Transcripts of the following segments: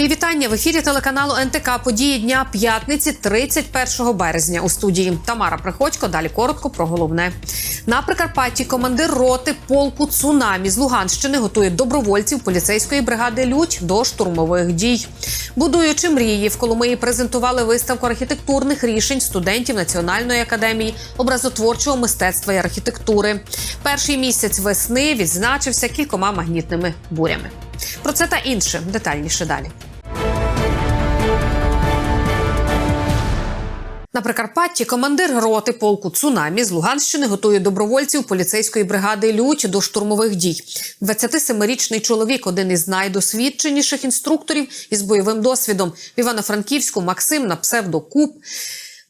Мої вітання в ефірі телеканалу НТК. Події дня п'ятниці, 31 березня. У студії Тамара Приходько. Далі коротко про головне. На Прикарпатті командир роти полку цунамі з Луганщини готує добровольців поліцейської бригади Людь до штурмових дій. Будуючи мрії, в Коломиї презентували виставку архітектурних рішень студентів Національної академії образотворчого мистецтва і архітектури. Перший місяць весни відзначився кількома магнітними бурями. Про це та інше детальніше далі. На Прикарпатті командир роти полку цунамі з Луганщини готує добровольців поліцейської бригади Людь до штурмових дій. 27-річний чоловік, один із найдосвідченіших інструкторів із бойовим досвідом в Івано-Франківську Максим на псевдокуб.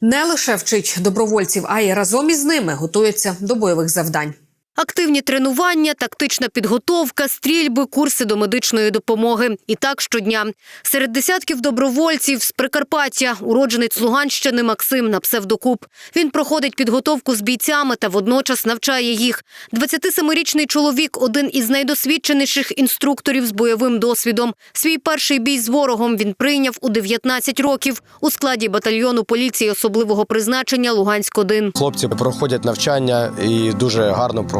Не лише вчить добровольців, а й разом із ними готується до бойових завдань. Активні тренування, тактична підготовка, стрільби, курси до медичної допомоги. І так щодня. Серед десятків добровольців з Прикарпаття уродженець Луганщини Максим на псевдокуб. Він проходить підготовку з бійцями та водночас навчає їх. 27-річний чоловік один із найдосвідченіших інструкторів з бойовим досвідом. Свій перший бій з ворогом він прийняв у 19 років у складі батальйону поліції особливого призначення Луганськ-1. Хлопці проходять навчання і дуже гарно проходять.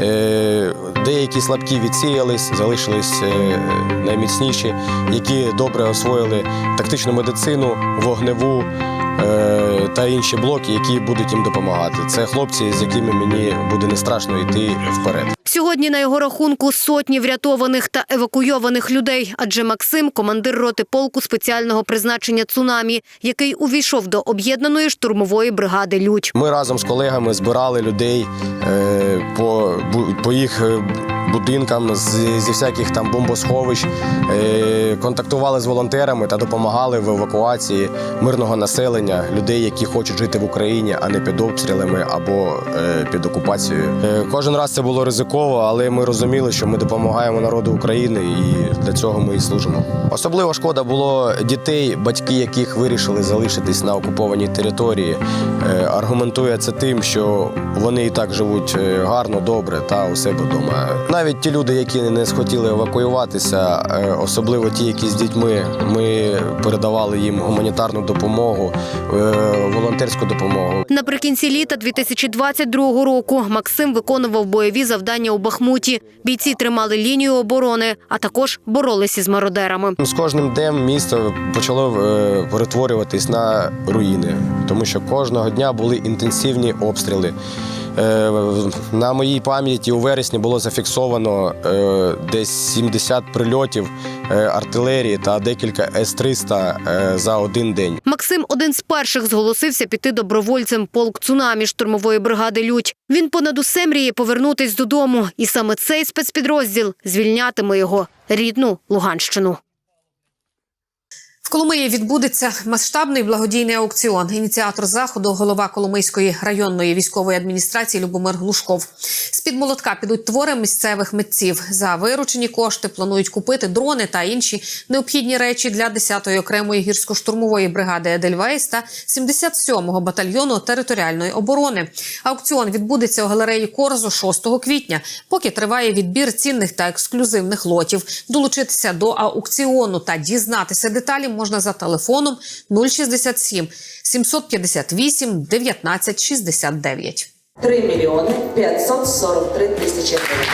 Е, Деякі слабкі відсіялись, залишились е, найміцніші, які добре освоїли тактичну медицину, вогневу та інші блоки, які будуть їм допомагати. Це хлопці, з якими мені буде не страшно йти вперед. Сьогодні на його рахунку сотні врятованих та евакуйованих людей. Адже Максим командир роти полку спеціального призначення цунамі, який увійшов до об'єднаної штурмової бригади Людь. Ми разом з колегами збирали людей е, по, по їх е, будинкам з, зі всяких там бомбосховищ, е, контактували з волонтерами та допомагали в евакуації мирного населення, людей, які хочуть жити в Україні, а не під обстрілами або е, під окупацією. Е, кожен раз це було ризиково, але ми розуміли, що ми допомагаємо народу України, і для цього ми і служимо. Особливо шкода було дітей, батьки яких вирішили залишитись на окупованій території. Е, Аргументує це тим, що вони і так живуть гарно, добре та у себе вдома. Навіть ті люди, які не схотіли евакуюватися, особливо ті, які з дітьми, ми передавали їм гуманітарну допомогу, волонтерську допомогу. Наприкінці літа 2022 року Максим виконував бойові завдання у Бахмуті. Бійці тримали лінію оборони, а також боролися з мародерами. З кожним днем місто почало е, перетворюватись на руїни, тому що кожного дня були інтенсивні обстріли. Е, На моїй пам'яті у вересні було зафіксовано е, десь 70 прильотів е, артилерії та декілька С-300 е, за один день. Максим один з перших зголосився піти добровольцем полк цунамі штурмової бригади Людь. Він понад усе мріє повернутись додому, і саме цей спецпідрозділ звільнятиме його рідну Луганщину. Коломиї відбудеться масштабний благодійний аукціон. Ініціатор заходу, голова Коломийської районної військової адміністрації Любомир Глушков. З під молотка підуть твори місцевих митців. За виручені кошти планують купити дрони та інші необхідні речі для 10-ї окремої гірсько-штурмової бригади Едельвейс та 77-го батальйону територіальної оборони. Аукціон відбудеться у галереї Корзо 6 квітня, поки триває відбір цінних та ексклюзивних лотів. Долучитися до аукціону та дізнатися деталі можна за телефоном 067 758 19 69. 3 мільйони 543 тисячі гривень.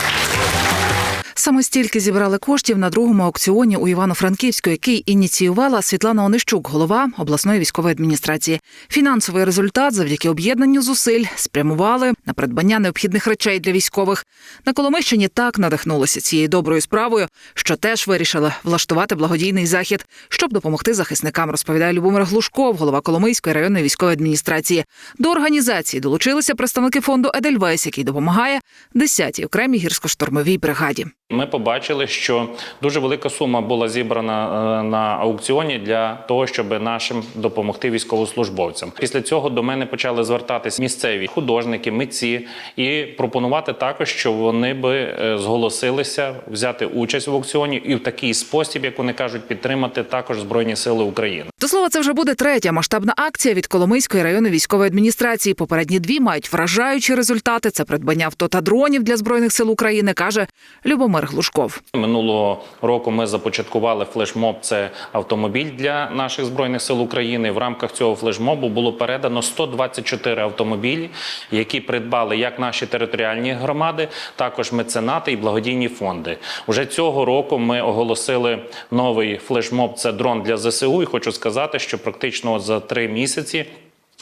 Саме стільки зібрали коштів на другому аукціоні у Івано-Франківську, який ініціювала Світлана Онищук, голова обласної військової адміністрації. Фінансовий результат завдяки об'єднанню зусиль спрямували на придбання необхідних речей для військових. На Коломищині так надихнулися цією доброю справою, що теж вирішили влаштувати благодійний захід, щоб допомогти захисникам, розповідає Любомир Глушков, голова Коломийської районної військової адміністрації. До організації долучилися представники фонду Едельвейс, який допомагає 10-й окремій гірсько-штурмовій бригаді. Ми побачили, що дуже велика сума була зібрана е, на аукціоні для того, щоб нашим допомогти військовослужбовцям. Після цього до мене почали звертатись місцеві художники, митці і пропонувати також, що вони би е, зголосилися взяти участь в аукціоні і в такий спосіб, як вони кажуть, підтримати також збройні сили України. До слова, це вже буде третя масштабна акція від Коломийської районної військової адміністрації. Попередні дві мають вражаючі результати. Це придбання авто та дронів для збройних сил України, каже Любомир Глушков. Минулого року ми започаткували флешмоб. Це автомобіль для наших збройних сил України. В рамках цього флешмобу було передано 124 автомобілі, які придбали як наші територіальні громади, також меценати і благодійні фонди. Уже цього року ми оголосили новий флешмоб. Це дрон для ЗСУ. І хочу сказати, що практично за три місяці.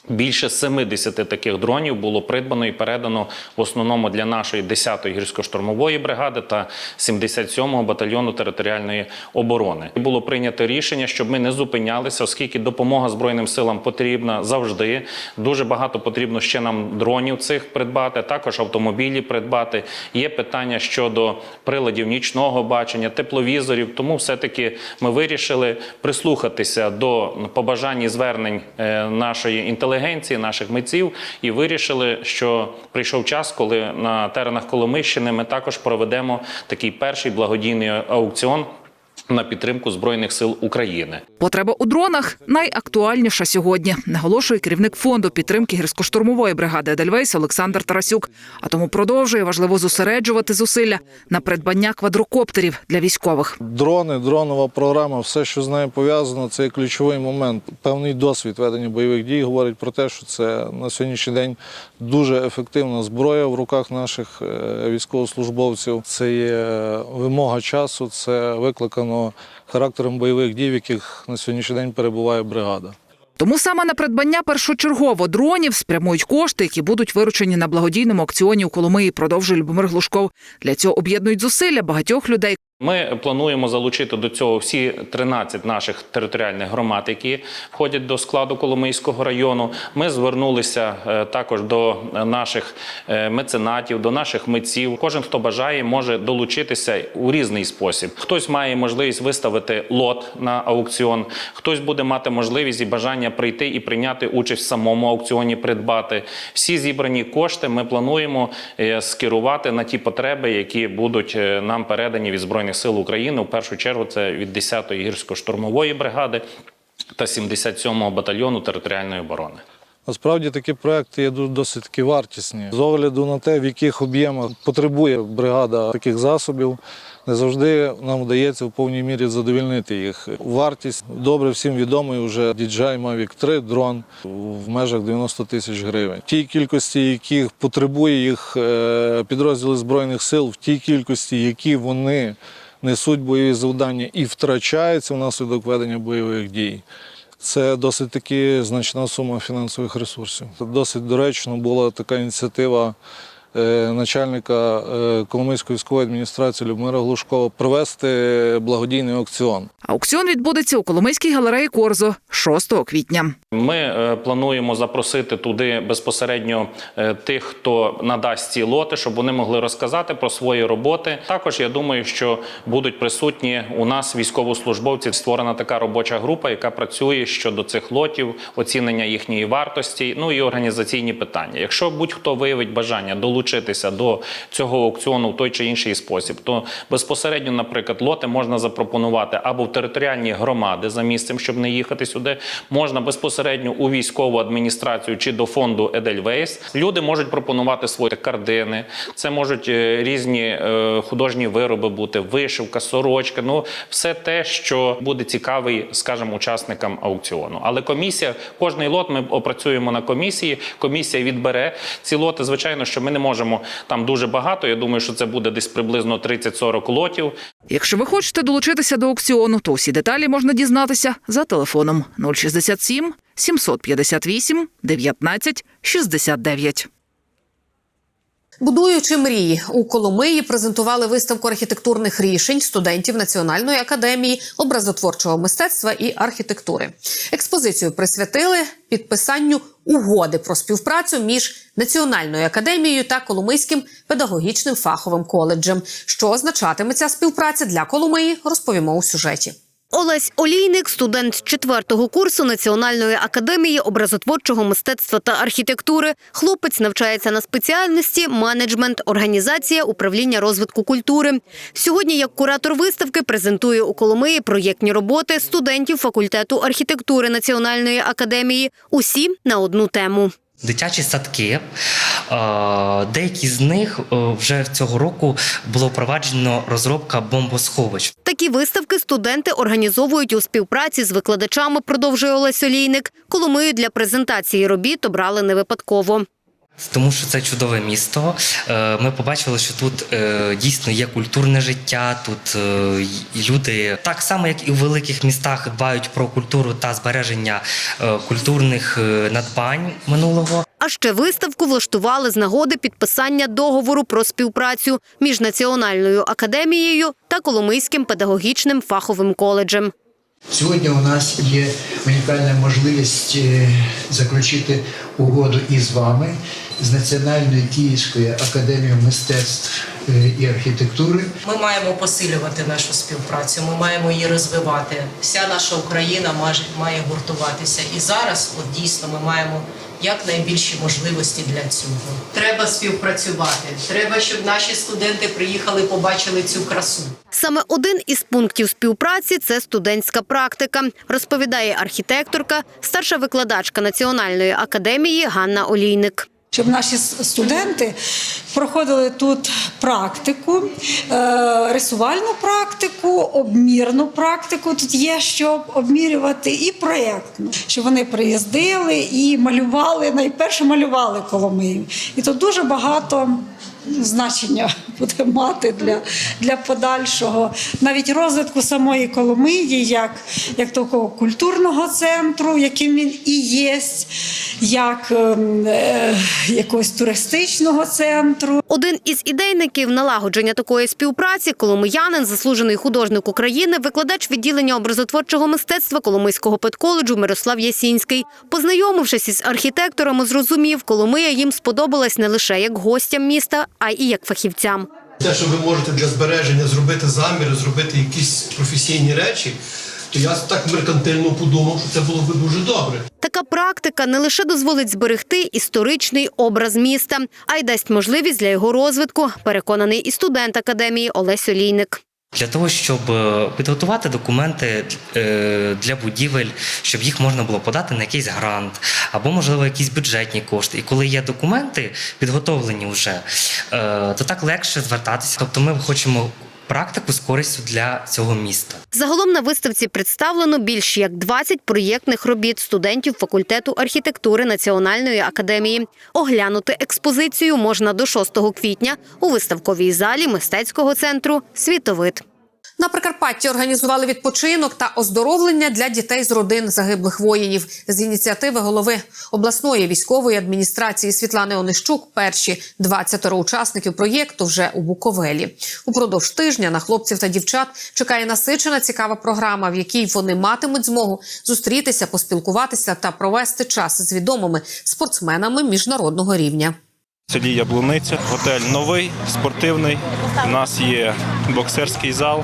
Більше 70 таких дронів було придбано і передано в основному для нашої 10-ї гірсько-штурмової бригади та 77-го батальйону територіальної оборони. І Було прийнято рішення, щоб ми не зупинялися, оскільки допомога збройним силам потрібна завжди. Дуже багато потрібно ще нам дронів цих придбати, також автомобілі придбати. Є питання щодо приладів нічного бачення, тепловізорів. Тому все-таки ми вирішили прислухатися до побажань і звернень е, нашої інтелігенції, наших митців, і вирішили, що прийшов час, коли на теренах Коломищини ми також проведемо такий перший благодійний аукціон на підтримку збройних сил України. Потреба у дронах найактуальніша сьогодні, наголошує керівник фонду підтримки гірсько-штурмової бригади Едельвейс Олександр Тарасюк. А тому продовжує важливо зосереджувати зусилля на придбання квадрокоптерів для військових. Дрони, дронова програма, все, що з нею пов'язано, це ключовий момент. Певний досвід ведення бойових дій говорить про те, що це на сьогоднішній день дуже ефективна зброя в руках наших е, військовослужбовців. Це є вимога часу, це викликано характером бойових дій, в яких на сьогоднішній день перебуває бригада. Тому саме на придбання першочергово дронів спрямують кошти, які будуть виручені на благодійному акціоні у Коломиї. Продовжує Любомир Глушков. Для цього об'єднують зусилля багатьох людей. Ми плануємо залучити до цього всі 13 наших територіальних громад, які входять до складу Коломийського району. Ми звернулися е, також до наших е, меценатів, до наших митців. Кожен, хто бажає, може долучитися у різний спосіб. Хтось має можливість виставити лот на аукціон, хтось буде мати можливість і бажання прийти і прийняти участь в самому аукціоні, придбати. Всі зібрані кошти ми плануємо е, скерувати на ті потреби, які будуть нам передані від збройних сил України. У першу чергу це від 10-ї гірсько-штурмової бригади та 77-го батальйону територіальної оборони. Насправді такі проекти є досить таки вартісні. З огляду на те, в яких об'ємах потребує бригада таких засобів, не завжди нам вдається в повній мірі задовільнити їх. Вартість добре всім відомий вже DJI Mavic 3 дрон в межах 90 тисяч гривень. Тій кількості, яких потребує їх е, підрозділи Збройних сил, в тій кількості, які вони несуть бойові завдання і втрачаються внаслідок ведення бойових дій. Це досить таки значна сума фінансових ресурсів. Досить доречно була така ініціатива начальника е, Коломийської військової адміністрації Любомира Глушкова провести благодійний аукціон. Аукціон відбудеться у Коломийській галереї Корзо 6 квітня. Ми е, плануємо запросити туди безпосередньо е, тих, хто надасть ці лоти, щоб вони могли розказати про свої роботи. Також я думаю, що будуть присутні у нас військовослужбовці. Створена така робоча група, яка працює щодо цих лотів, оцінення їхньої вартості, ну і організаційні питання. Якщо будь-хто виявить бажання долучитися до цього аукціону в той чи інший спосіб, то безпосередньо, наприклад, лоти можна запропонувати або в територіальні громади за місцем, щоб не їхати сюди. Можна безпосередньо у військову адміністрацію чи до фонду Едельвейс. Люди можуть пропонувати свої картини. Це можуть е, різні е, художні вироби бути, вишивка, сорочка. Ну все те, що буде цікавий, скажімо, учасникам аукціону. Але комісія, кожний лот ми опрацюємо на комісії. Комісія відбере ці лоти. Звичайно, що ми не можемо зможемо там дуже багато. Я думаю, що це буде десь приблизно 30-40 лотів. Якщо ви хочете долучитися до аукціону, то всі деталі можна дізнатися за телефоном 067 758 19 69. Будуючи мрії у Коломиї презентували виставку архітектурних рішень студентів Національної академії образотворчого мистецтва і архітектури. Експозицію присвятили підписанню угоди про співпрацю між Національною академією та Коломийським педагогічним фаховим коледжем. Що означатиме ця співпраця для Коломиї, розповімо у сюжеті. Олесь Олійник, студент четвертого курсу Національної академії образотворчого мистецтва та архітектури. Хлопець навчається на спеціальності менеджмент, організація, управління розвитку культури. Сьогодні, як куратор виставки, презентує у Коломиї проєктні роботи студентів факультету архітектури Національної академії. Усі на одну тему. Дитячі садки. Е, Деякі з них е, вже цього року було впроваджено розробка бомбосховищ. Такі виставки студенти організовують у співпраці з викладачами, продовжує Олесь Олійник. Коломию для презентації робіт обрали не випадково. Тому що це чудове місто. Е, Ми побачили, що тут е, дійсно є культурне життя. Тут е, люди так само, як і у великих містах, дбають про культуру та збереження культурних надбань минулого. А ще виставку влаштували з нагоди підписання договору про співпрацю між Національною академією та Коломийським педагогічним фаховим коледжем. Сьогодні у нас є унікальна можливість заключити угоду із вами з Національною Київською академією мистецтв е, і архітектури. Ми маємо посилювати нашу співпрацю, ми маємо її розвивати. Вся наша Україна має, має гуртуватися. І зараз, от дійсно, ми маємо якнайбільші можливості для цього. Треба співпрацювати. Треба, щоб наші студенти приїхали, побачили цю красу. Саме один із пунктів співпраці це студентська практика, розповідає архітекторка, старша викладачка Національної академії Ганна Олійник. Щоб наші студенти проходили тут практику, е, рисувальну практику, обмірну практику. Тут є щоб обмірювати, і проєктну, щоб вони приїздили і малювали. Найперше малювали Коломию. І тут дуже багато. Значення буде мати для, для подальшого навіть розвитку самої Коломиї, як, як такого культурного центру, яким він і є, як ем, е, якогось туристичного центру. Один із ідейників налагодження такої співпраці коломиянин, заслужений художник України, викладач відділення образотворчого мистецтва Коломийського педколеджу Мирослав Ясінський. Познайомившись із архітекторами, зрозумів, Коломия їм сподобалась не лише як гостям міста, а й як фахівцям. Те, що ви можете для збереження зробити заміри, зробити якісь професійні речі, то я так меркантильно подумав, що це було би дуже добре. Така практика не лише дозволить зберегти історичний образ міста, а й дасть можливість для його розвитку, переконаний і студент академії Олесь Олійник. Для того, щоб е, підготувати документи е, для будівель, щоб їх можна було подати на якийсь грант або, можливо, якісь бюджетні кошти. І коли є документи підготовлені вже, е, то так легше звертатися. Тобто ми хочемо практику з користю для цього міста. Загалом на виставці представлено більш як 20 проєктних робіт студентів факультету архітектури Національної академії. Оглянути експозицію можна до 6 квітня у виставковій залі мистецького центру Світовид. На Прикарпатті організували відпочинок та оздоровлення для дітей з родин загиблих воїнів з ініціативи голови обласної військової адміністрації Світлани Онищук. Перші 20 учасників проєкту вже у Буковелі. Упродовж тижня на хлопців та дівчат чекає насичена цікава програма, в якій вони матимуть змогу зустрітися, поспілкуватися та провести час з відомими спортсменами міжнародного рівня. Селі Яблуниця. Готель новий, спортивний. У нас є боксерський зал,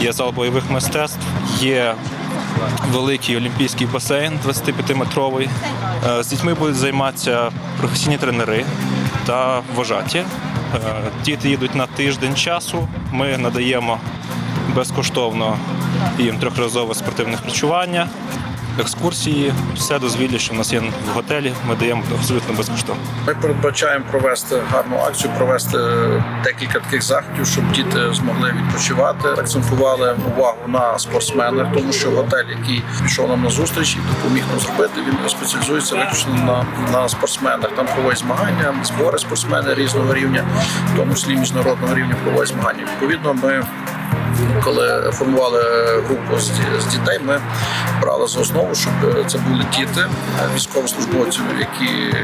є зал бойових мистецтв, є великий олімпійський басейн 25-метровий. Е, З дітьми будуть займатися професійні тренери та вожаті. Е, Діти їдуть на тиждень часу. Ми надаємо безкоштовно їм трьохразове спортивне харчування. Екскурсії, все дозвілля, що в нас є в готелі, ми даємо абсолютно безкоштовно. Ми передбачаємо провести гарну акцію, провести декілька таких заходів, щоб діти змогли відпочивати. Акцентували увагу на спортсменах, тому що готель, який пішов нам на зустріч і допоміг нам зробити, він спеціалізується виключно на, на спортсменах. Там проводять змагання, збори спортсмени різного рівня, в тому числі міжнародного рівня проводять змагання. Відповідно, ми коли формували групу з, дітей, ми брали за основу, щоб це були діти е, військовослужбовців, які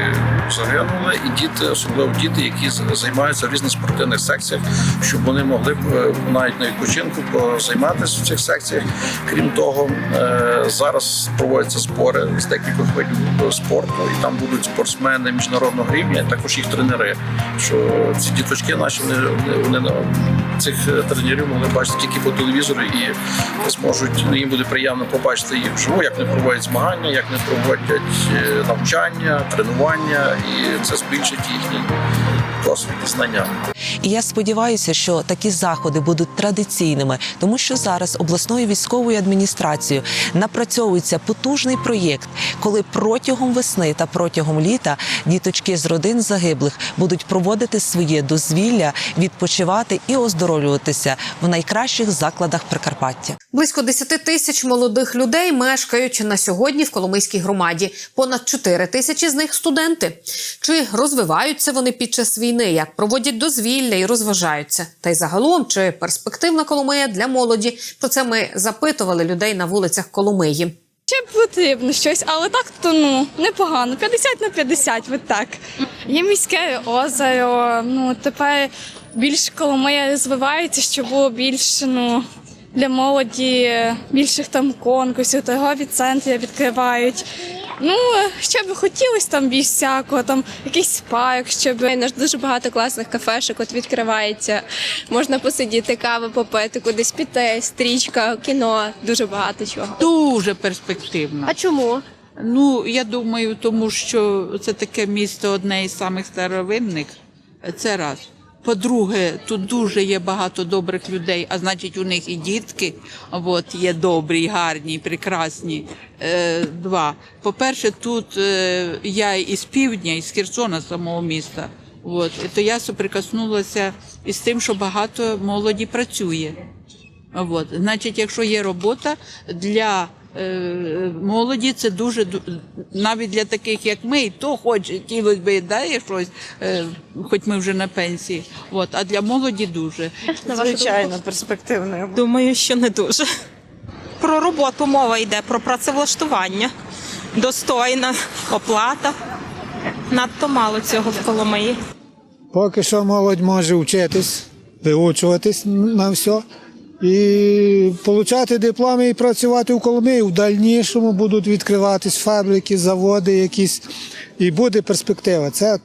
загинули, і діти, особливо діти, які займаються в різних спортивних секціях, щоб вони могли б е, навіть на відпочинку позайматися в цих секціях. Крім того, е, зараз проводяться збори з декількох видів спорту, і там будуть спортсмени міжнародного рівня, також їх тренери. Що ці діточки наші вони, вони, вони цих е, тренерів могли бачити тільки по телевізору і зможуть ну, їм буде приємно побачити їх вживу, як вони проводять змагання, як вони проводять е, навчання, тренування, і це збільшить їхній досвід і знання. І я сподіваюся, що такі заходи будуть традиційними, тому що зараз обласною військовою адміністрацією напрацьовується потужний проєкт, коли протягом весни та протягом літа діточки з родин загиблих будуть проводити своє дозвілля, відпочивати і оздоровлюватися в найкращих закладах Прикарпаття. Близько 10 тисяч молодих людей мешкають на сьогодні в Коломийській громаді. Понад 4 тисячі з них студенти. Чи розвиваються вони під час війни, як проводять дозвілля і розважаються? Та й загалом, чи перспективна Коломия для молоді? Про це ми запитували людей на вулицях Коломиї. Ще потрібно щось, але так то ну непогано. 50 на 50, от так. Є міське озеро. Ну тепер більш Коломия розвивається, щоб було більше ну для молоді більших там конкурсів, торгові центри відкривають. Ну, ще би хотілося там більш всякого, там якийсь парк, щоб Наш дуже багато класних кафешок от відкривається. Можна посидіти, кави попити, кудись піти, стрічка, кіно, дуже багато чого. Дуже перспективно. А чому? Ну, я думаю, тому що це таке місто одне із самих старовинних. Це раз. По-друге, тут дуже є багато добрих людей, а значить, у них і дітки от, є добрі, гарні, прекрасні. Е, два. По-перше, тут е, я із півдня, із Херсона, самого міста. От, то я соприкоснулася із тим, що багато молоді працює. От. Значить, якщо є робота для молоді, це дуже навіть для таких, як ми, і то хоч хотілося б дає щось, е, хоч ми вже на пенсії. От. А для молоді дуже. Звичайно, перспективною. Думаю, що не дуже. Про роботу мова йде, про працевлаштування, достойна оплата. Надто мало цього в Коломиї. Поки що молодь може вчитись, виучуватись на все. І отримати дипломи і працювати в Коломиї. В дальнішому будуть відкриватись фабрики, заводи якісь, і буде перспектива. Це,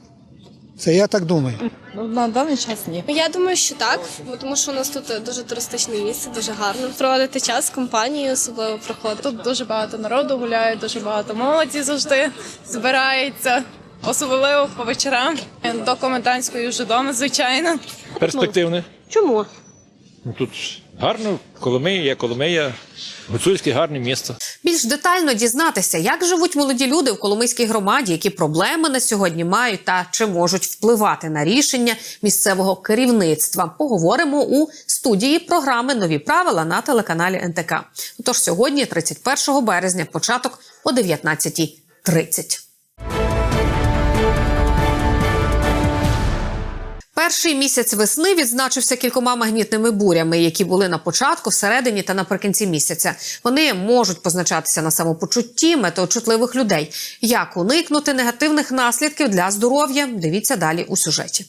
це я так думаю. Ну, на даний час ні. Я думаю, що так, бо тому що у нас тут дуже туристичне місце, дуже гарно. Проводити час з компанією, особливо проходити. тут дуже багато народу гуляє, дуже багато молоді завжди збирається. Особливо по вечорам до комендантської вже дома, звичайно. Перспективне. Чому? Ну, Тут гарно, Коломия, є Коломия, гуцульське гарне місто. Більш детально дізнатися, як живуть молоді люди в Коломийській громаді, які проблеми на сьогодні мають та чи можуть впливати на рішення місцевого керівництва. Поговоримо у студії програми Нові правила на телеканалі НТК. Отож, сьогодні, 31 березня, початок о 19.30. Перший місяць весни відзначився кількома магнітними бурями, які були на початку, всередині та наприкінці місяця. Вони можуть позначатися на самопочутті метеочутливих людей. Як уникнути негативних наслідків для здоров'я? Дивіться далі у сюжеті.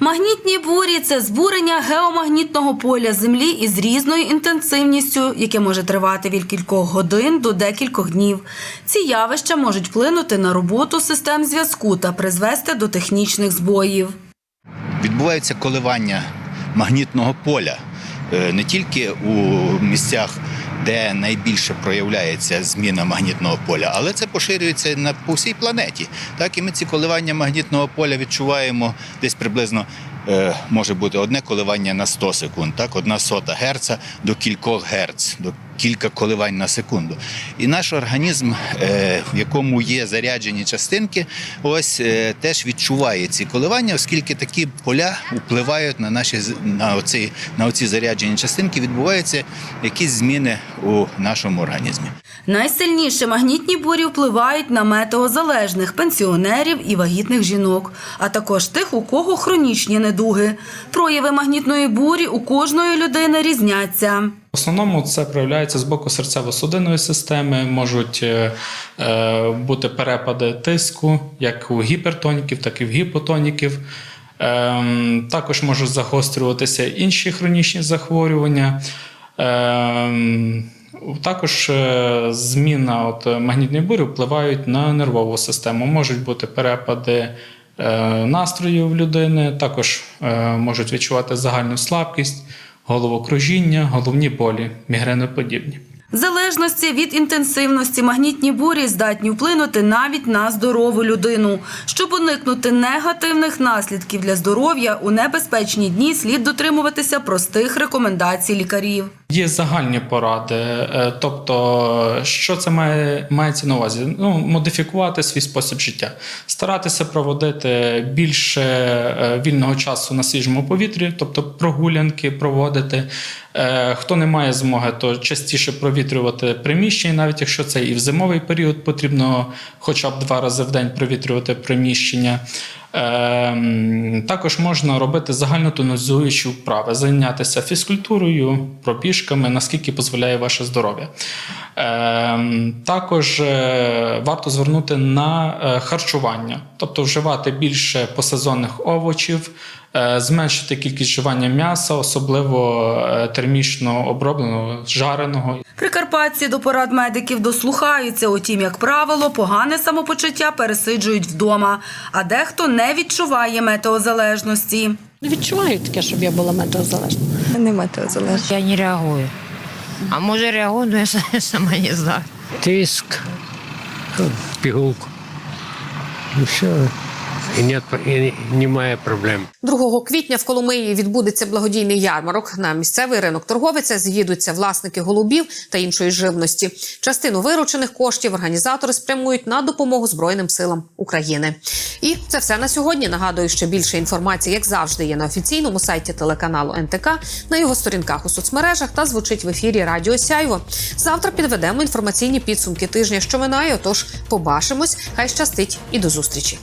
Магнітні бурі це збурення геомагнітного поля Землі із різною інтенсивністю, яке може тривати від кількох годин до декількох днів. Ці явища можуть вплинути на роботу систем зв'язку та призвести до технічних збоїв. Відбуваються коливання магнітного поля е, не тільки у місцях, де найбільше проявляється зміна магнітного поля, але це поширюється на по всій планеті. Так і ми ці коливання магнітного поля відчуваємо десь приблизно. е, Може бути одне коливання на 100 секунд, так, одна сота герца до кількох герц, до кілька коливань на секунду. І наш організм, е, в якому є заряджені частинки, ось е, теж відчуває ці коливання, оскільки такі поля впливають на наші на оці, на оці заряджені частинки, відбуваються якісь зміни у нашому організмі. Найсильніше магнітні бурі впливають на метеозалежних пенсіонерів і вагітних жінок, а також тих, у кого хронічні недуги. Прояви магнітної бурі у кожної людини різняться. В основному це проявляється з боку серцево-судинної системи, можуть е, е, бути перепади тиску, як у гіпертоніків, так і в гіпотоніків. Ем, також можуть загострюватися інші хронічні захворювання. Ем, також е, зміна от магнітної бурі впливають на нервову систему. Можуть бути перепади настрою в людини, також можуть відчувати загальну слабкість, головокружіння, головні болі, мігреноподібні. Залежності від інтенсивності магнітні бурі здатні вплинути навіть на здорову людину. Щоб уникнути негативних наслідків для здоров'я, у небезпечні дні слід дотримуватися простих рекомендацій лікарів. Є загальні поради, е, тобто, що це має мається на увазі? Ну, модифікувати свій спосіб життя, старатися проводити більше е, вільного часу на свіжому повітрі, тобто прогулянки проводити. Е, Хто не має змоги, то частіше провітрювати приміщення, навіть якщо це і в зимовий період потрібно хоча б два рази в день провітрювати приміщення. Ем, Також можна робити загальнотонізуючі вправи, зайнятися фізкультурою, пробіжками, наскільки дозволяє ваше здоров'я. Ем, Також е, варто звернути на е, харчування, тобто вживати більше посезонних овочів, зменшити кількість вживання м'яса, особливо е, термічно обробленого, жареного. Прикарпатці до порад медиків дослухаються. Утім, як правило, погане самопочуття пересиджують вдома, а дехто не відчуває метеозалежності. Не відчуваю таке, щоб я була метеозалежна. Не метеозалежна. Я не реагую. А може реагую, но я сама не знаю. Тиск, пігулку. І все. І, нет, і немає проблем. 2 квітня в Коломиї відбудеться благодійний ярмарок. На місцевий ринок торговиця з'їдуться власники голубів та іншої живності. Частину виручених коштів організатори спрямують на допомогу Збройним силам України. І це все на сьогодні. Нагадую, що більше інформації, як завжди, є на офіційному сайті телеканалу НТК, на його сторінках у соцмережах та звучить в ефірі Радіо Сяйво. Завтра підведемо інформаційні підсумки тижня, що минає. Отож, побачимось. Хай щастить і до зустрічі.